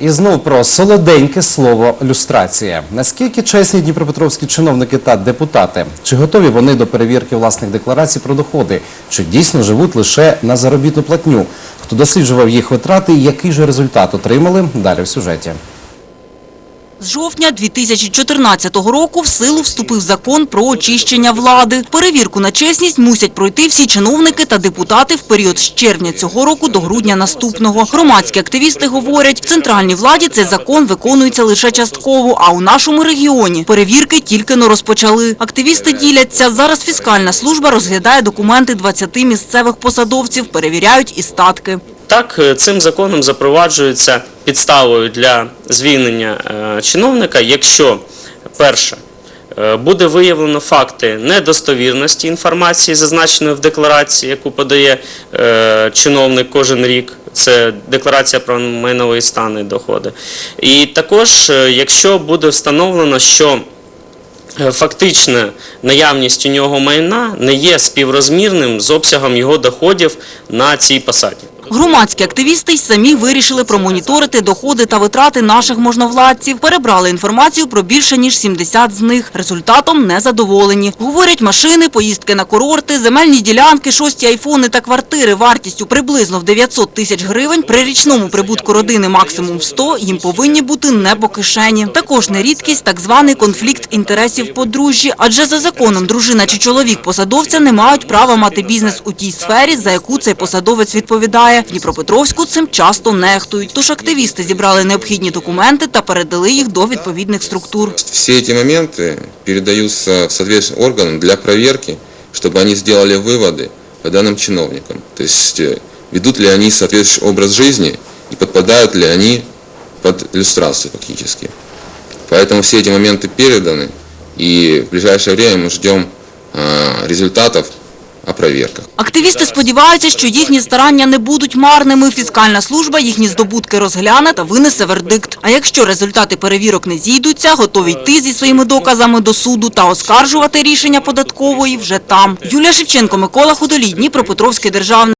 І знову про солоденьке слово люстрація. Наскільки чесні дніпропетровські чиновники та депутати? Чи готові вони до перевірки власних декларацій про доходи? Чи дійсно живуть лише на заробітну платню? Хто досліджував їх витрати який же результат отримали? Далі в сюжеті. З жовтня 2014 року в силу вступив закон про очищення влади. Перевірку на чесність мусять пройти всі чиновники та депутати в період з червня цього року до грудня наступного. Громадські активісти говорять, в центральній владі цей закон виконується лише частково, а у нашому регіоні перевірки тільки но розпочали. Активісти діляться. Зараз фіскальна служба розглядає документи 20 місцевих посадовців, перевіряють і статки. Так, е, цим законом запроваджується підставою для звільнення е, чиновника, якщо перше. е, Буде виявлено факти недостовірності інформації, зазначеної в декларації, яку подає чиновник кожен рік. Це декларація про майновий стан і доходи. І також, якщо буде встановлено, що фактична наявність у нього майна не є співрозмірним з обсягом його доходів на цій посаді. Громадські активісти й самі вирішили промоніторити доходи та витрати наших можновладців. Перебрали інформацію про більше ніж 70 з них. Результатом не задоволені. Говорять, машини, поїздки на курорти, земельні ділянки, шості айфони та квартири вартістю приблизно в 900 тисяч гривень. При річному прибутку родини максимум 100 їм повинні бути не по кишені. Також не рідкість так званий конфлікт інтересів подружжі, адже за законом дружина чи чоловік посадовця не мають права мати бізнес у тій сфері, за яку цей посадовець відповідає. В Дніпропетровську цим часто нехтують. Тож активісти зібрали необхідні документи та передали їх до відповідних структур. Все эти моменты передаются соответствующим органам для проверки, чтобы они сделали выводы по данным чиновникам. То есть э, ведут ли они соответствующий образ жизни и подпадают ли они под иллюстрацию фактически. Поэтому все эти моменты переданы, и в ближайшее время мы ждем э, результатов о проверках. Активісти сподіваються, що їхні старання не будуть марними. Фіскальна служба їхні здобутки розгляне та винесе вердикт. А якщо результати перевірок не зійдуться, готові йти зі своїми доказами до суду та оскаржувати рішення податкової вже там. Юлія Шевченко, Микола Худолій, Дніпропетровський державний.